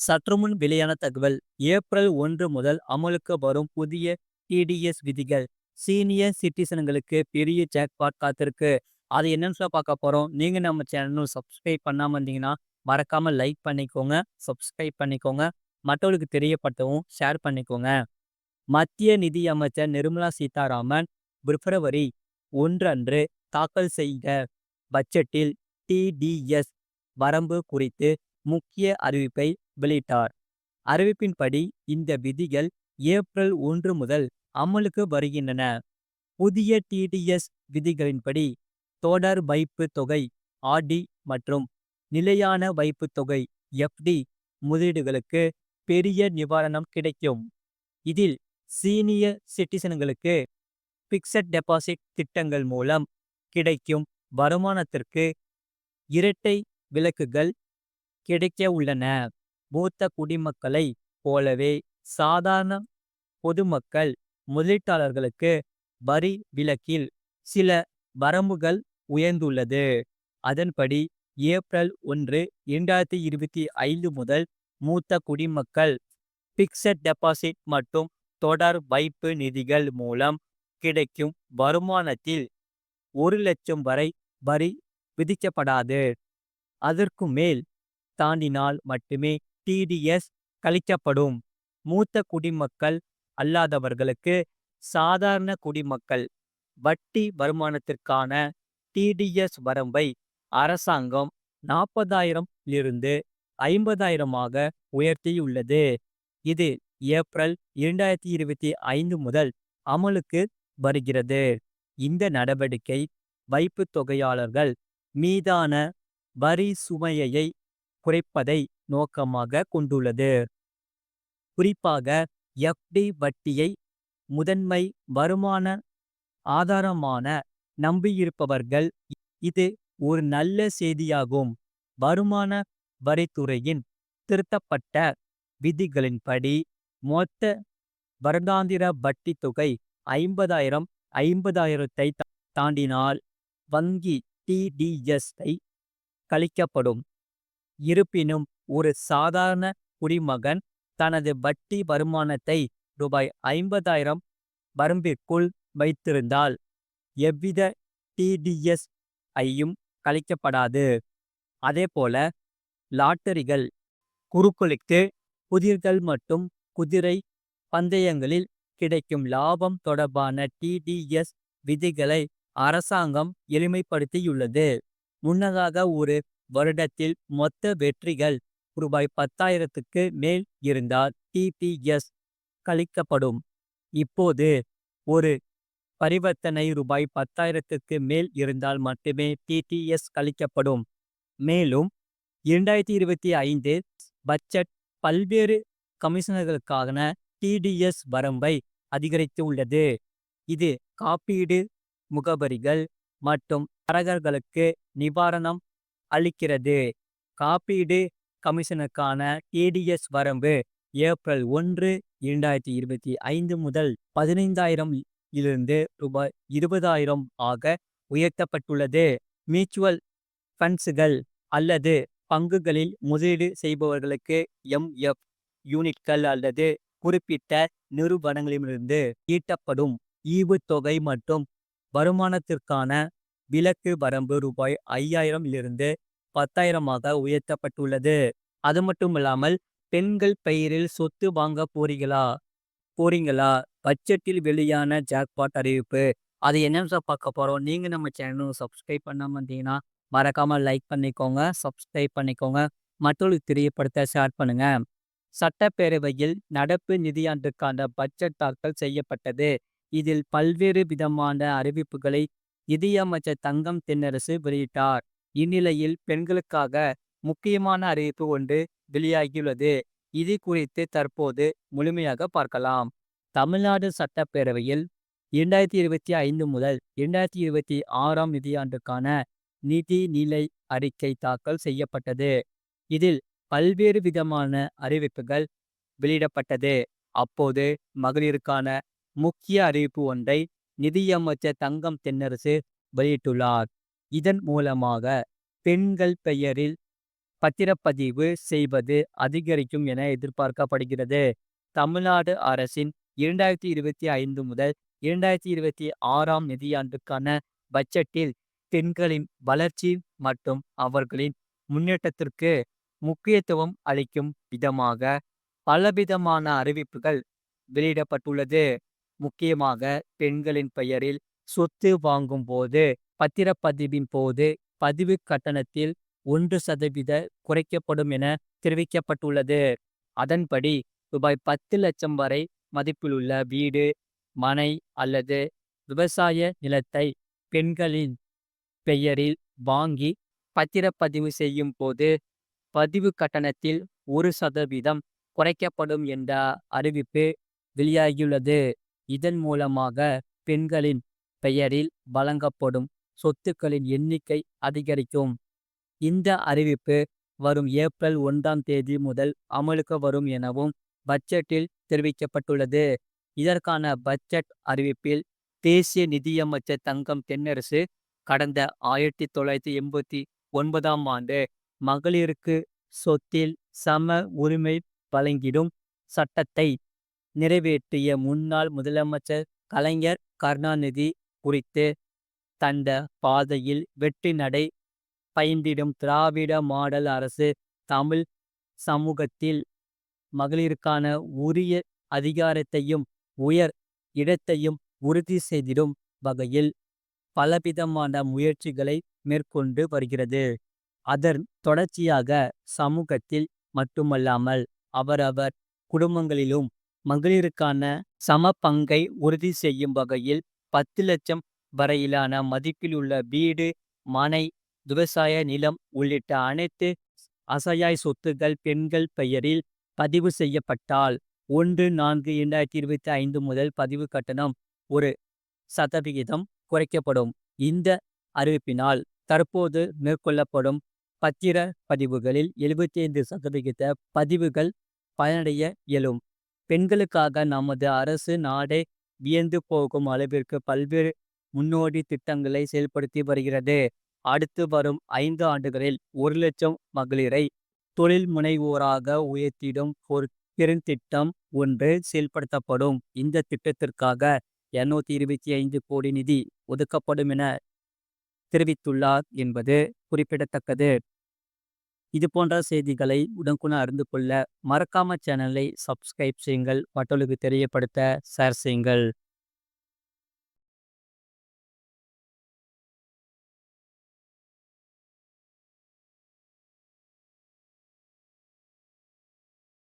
சற்றுமுன் வெளியான தகவல் ஏப்ரல் ஒன்று முதல் அமலுக்கு வரும் புதிய டிடிஎஸ் விதிகள். சீனியர் சிட்டிசன்களுக்கு பெரிய ஜாக்பாட் காத்திருக்கு. அது என்னன்னு சொல்ல பார்க்க போறோம். நீங்க நம்ம சேனலும் சப்ஸ்கிரைப் பண்ணாம இருந்தீங்கன்னா மறக்காம லைக் பண்ணிக்கோங்க சப்ஸ்கிரைப் பண்ணிக்கோங்க. மற்றவர்களுக்கு தெரியப்படுத்தவும் ஷேர் பண்ணிக்கோங்க. மத்திய நிதி அமைச்சர் நிர்மலா சீதாராமன் பிப்ரவரி ஒன்று அன்று தாக்கல் செய்த பட்ஜெட்டில் டிடிஎஸ் வரம்பு குறித்து முக்கிய அறிவிப்பை வெளியிட்டார். அறிவிப்பின்படி இந்த விதிகள் ஏப்ரல் ஒன்று முதல் அமலுக்கு வருகின்றன. புதிய டிடிஎஸ் விதிகளின்படி தொடர் வைப்பு தொகை ஆர்டி மற்றும் நிலையான வைப்பு தொகை எஃப்டி முதலீடுகளுக்கு பெரிய நிவாரணம் கிடைக்கும். இதில் சீனியர் சிட்டிசன்களுக்கு பிக்சட் டெபாசிட் திட்டங்கள் மூலம் கிடைக்கும் வருமானத்திற்கு இரட்டை விலக்குகள் கிடைக்க உள்ளன. மூத்த குடிமக்களை போலவே சாதாரண பொதுமக்கள் முதலீட்டாளர்களுக்கு வரி விலக்கில் சில வரம்புகள் உயர்ந்துள்ளது. அதன்படி ஏப்ரல் ஒன்று இரண்டாயிரத்தி இருபத்தி ஐந்து முதல் மூத்த குடிமக்கள் பிக்சட் டெபாசிட் மற்றும் தொடர் வைப்பு நிதிகள் மூலம் கிடைக்கும் வருமானத்தில் ஒரு லட்சம் வரை வரி விதிக்கப்படாது. அதற்கு மேல் தாண்டினால் மட்டுமே டிடிஎஸ் கழிக்கப்படும். மூத்த குடிமக்கள் அல்லாதவர்களுக்கு சாதாரண குடிமக்கள். வட்டி வருமானத்திற்கான டிடிஎஸ் வரம்பை அரசாங்கம் நாற்பதாயிரம் இருந்து ஐம்பதாயிரமாக உயர்த்தியுள்ளது. இது ஏப்ரல் இரண்டாயிரத்தி இருபத்தி ஐந்து முதல் அமலுக்கு வருகிறது. இந்த நடவடிக்கை வைப்பு தொகையாளர்கள் மீதான வரி சுமையை குறைப்பதை நோக்கமாக கொண்டுள்ளது. குறிப்பாக எஃப்டி வட்டியை முதன்மை வருமான ஆதாரமான நம்பியிருப்பவர்கள் இது ஒரு நல்ல செய்தியாகும். வருமான வரித்துறையின் திருத்தப்பட்ட விதிகளின்படி மொத்த வருடாந்திர வட்டி தொகை ஐம்பதாயிரம் ஐம்பதாயிரத்தை தாண்டினால் வங்கி டிடிஎஸ்ஐ கழிக்கப்படும். இருப்பினும் ஒரு சாதாரண குடிமகன் தனது வட்டி வருமானத்தை ரூபாய் ஐம்பதாயிரம் வரம்பிற்குள் வைத்திருந்தால் எவ்வித டிடிஎஸ் ஐயும் கழிக்கப்படாது. அதேபோல லாட்டரிகள் குறுக்களுக்கு புதிர்கள் மற்றும் குதிரை பந்தயங்களில் கிடைக்கும் லாபம் தொடர்பான டிடிஎஸ் விதிகளை அரசாங்கம் எளிமைப்படுத்தியுள்ளது. முன்னதாக ஒரு வருடத்தில் மொத்த வெற்றிகள் ரூபாய் பத்தாயிரத்துக்கு மேல் இருந்தால் டிடிஎஸ் கழிக்கப்படும். இப்போது ஒரு பரிவர்த்தனை ரூபாய் பத்தாயிரத்துக்கு மேல் இருந்தால் மட்டுமே டிடிஎஸ் கழிக்கப்படும். மேலும் இரண்டாயிரத்தி இருபத்தி ஐந்து பட்ஜெட் பல்வேறு கமிஷனர்களுக்கான டிடிஎஸ் வரம்பை அதிகரித்து உள்ளது இது காப்பீடு முகவரிகள் மற்றும் தரகர்களுக்கு நிவாரணம் அளிக்கிறது. காப்பீடு கமிஷனுக்கான டிடிஎஸ் வரம்பு ஏப்ரல் ஒன்று இரண்டாயிரத்தி இருபத்தி ஐந்து முதல் பதினைந்தாயிரம் இலிருந்து ரூபாய் இருபதாயிரம் ஆக உயர்த்தப்பட்டுள்ளது. மியூச்சுவல் ஃபண்ட்ஸுகள் அல்லது பங்குகளில் முதலீடு செய்பவர்களுக்கு எம்எஃப் யூனிட்கள் அல்லது குறிப்பிட்ட நிறுவனங்களிலிருந்து ஈட்டப்படும் ஈவுத்தொகை மற்றும் வருமானத்திற்கான விலக்கு வரம்பு ரூபாய் ஐயாயிரம் இலிருந்து பத்தாயிரமாக உயர்த்தப்பட்டுள்ளது. அது மட்டும் இல்லாமல் பெண்கள் பெயரில் சொத்து வாங்க போறீங்களா? போறீங்களா? பட்ஜெட்டில் வெளியான ஜாக்பாட் அறிவிப்பு. அது என்னன்னு பார்க்க போறோம். நீங்க நம்ம சேனலும் சப்ஸ்கிரைப் பண்ணாம இருந்தீங்கன்னா மறக்காம லைக் பண்ணிக்கோங்க சப்ஸ்கிரைப் பண்ணிக்கோங்க. மற்றவர்களுக்கு தெரியப்படுத்த ஷேர் பண்ணுங்க. சட்டப்பேரவையில் நடப்பு நிதியாண்டுக்கான பட்ஜெட் தாக்கல் செய்யப்பட்டது. இதில் பல்வேறு விதமான அறிவிப்புகளை நிதியமைச்சர் தங்கம் தென்னரசு வெளியிட்டார். இந்நிலையில் பெண்களுக்காக முக்கியமான அறிவிப்பு ஒன்று வெளியாகியுள்ளது. இது குறித்து தற்போது முழுமையாக பார்க்கலாம். தமிழ்நாடு சட்டப்பேரவையில் இரண்டாயிரத்தி இருபத்தி ஐந்து முதல் இரண்டாயிரத்தி இருபத்தி ஆறாம் நிதியாண்டுக்கான நிதி நிலை அறிக்கை தாக்கல் செய்யப்பட்டது. இதில் பல்வேறு விதமான அறிவிப்புகள் வெளியிடப்பட்டது. அப்போது மகளிருக்கான முக்கிய அறிவிப்பு ஒன்றை நிதியமைச்சர் தங்கம் தென்னரசு வெளியிட்டுள்ளார். இதன் மூலமாக பெண்கள் பெயரில் பத்திரப்பதிவு செய்வது அதிகரிக்கும் என எதிர்பார்க்கப்படுகிறது. தமிழ்நாடு அரசின் இரண்டாயிரத்தி இருபத்தி ஐந்து முதல் இரண்டாயிரத்தி இருபத்தி ஆறாம் நிதியாண்டுக்கான பட்ஜெட்டில் பெண்களின் வளர்ச்சி மற்றும் அவர்களின் முன்னேற்றத்திற்கு முக்கியத்துவம் அளிக்கும் விதமாக பலவிதமான அறிவிப்புகள் வெளியிடப்பட்டுள்ளது. முக்கியமாக பெண்களின் பெயரில் சொத்து வாங்கும் போது பத்திரப்பதிவின் போது பதிவு கட்டணத்தில் ஒன்று சதவீத குறைக்கப்படும் என தெரிவிக்கப்பட்டுள்ளது. அதன்படி ரூபாய் பத்து லட்சம் வரை மதிப்பிலுள்ள வீடு மனை அல்லது விவசாய நிலத்தை பெண்களின் பெயரில் வாங்கி பத்திரப்பதிவு செய்யும் போது பதிவு கட்டணத்தில் ஒரு சதவீதம் குறைக்கப்படும் என்ற அறிவிப்பு வெளியாகியுள்ளது. இதன் மூலமாக பெண்களின் பெயரில் வழங்கப்படும் சொத்துக்களின் எண்ணிக்கை அதிகரிக்கும். இந்த அறிவிப்பு வரும் ஏப்ரல் ஒன்றாம் தேதி முதல் அமலுக்கு வரும் எனவும் பட்ஜெட்டில் தெரிவிக்கப்பட்டுள்ளது. இதற்கான பட்ஜெட் அறிவிப்பில் தேசிய நிதியமைச்சர் தங்கம் தென்னரசு கடந்த ஆயிரத்தி தொள்ளாயிரத்தி எண்பத்தி ஒன்பதாம் ஆண்டு மகளிருக்கு சொத்தில் சம உரிமை வழங்கிடும் சட்டத்தை நிறைவேற்றிய முன்னாள் முதலமைச்சர் கலைஞர் கருணாநிதி குறித்து தந்த பாதையில் வெற்றி நடை பயந்திடும் திராவிட மாடல் அரசு தமிழ் சமூகத்தில் மகளிருக்கான உரிய அதிகாரத்தையும் உயர் இடத்தையும் உறுதி செய்திடும் வகையில் பலவிதமான முயற்சிகளை மேற்கொண்டு வருகிறது. அதன் தொடர்ச்சியாக சமூகத்தில் மட்டுமல்லாமல் அவரவர் குடும்பங்களிலும் மகளிருக்கான சம பங்கை உறுதி செய்யும் வகையில் பத்து லட்சம் வரையிலான மதிப்பிலுள்ள வீடு மனை விவசாய நிலம் உள்ளிட்ட அனைத்து அசையாய் சொத்துகள் பெண்கள் பெயரில் பதிவு செய்யப்பட்டால் ஒன்று நான்கு இரண்டாயிரத்தி இருபத்தி ஐந்து முதல் பதிவு கட்டணம் ஒரு சதவிகிதம் குறைக்கப்படும். இந்த அறிவிப்பினால் தற்போது மேற்கொள்ளப்படும் பத்திர பதிவுகளில் எழுபத்தி ஐந்து சதவிகித பதிவுகள் பயனடைய இயலும். பெண்களுக்காக நமது அரசு நாடே வியந்து போகும் அளவிற்கு பல்வேறு முன்னோடி திட்டங்களை செயல்படுத்தி வருகிறது. அடுத்து வரும் ஐந்து ஆண்டுகளில் ஒரு லட்சம் மகளிரை தொழில் முனைவோராக உயர்த்திடும் ஒரு பெருந்திட்டம் ஒன்று செயல்படுத்தப்படும். இந்த திட்டத்திற்காக இருநூத்தி இருபத்தி ஐந்து கோடி நிதி ஒதுக்கப்படும் என தெரிவித்துள்ளார் என்பது குறிப்பிடத்தக்கது. இது போன்ற செய்திகளை உடனுக்குடன் அறிந்து கொள்ள மறக்காம சேனலை சப்ஸ்கிரைப் செய்யுங்கள். மற்றவர்களுக்கு தெரியப்படுத்த ஷேர் செய்யுங்கள்.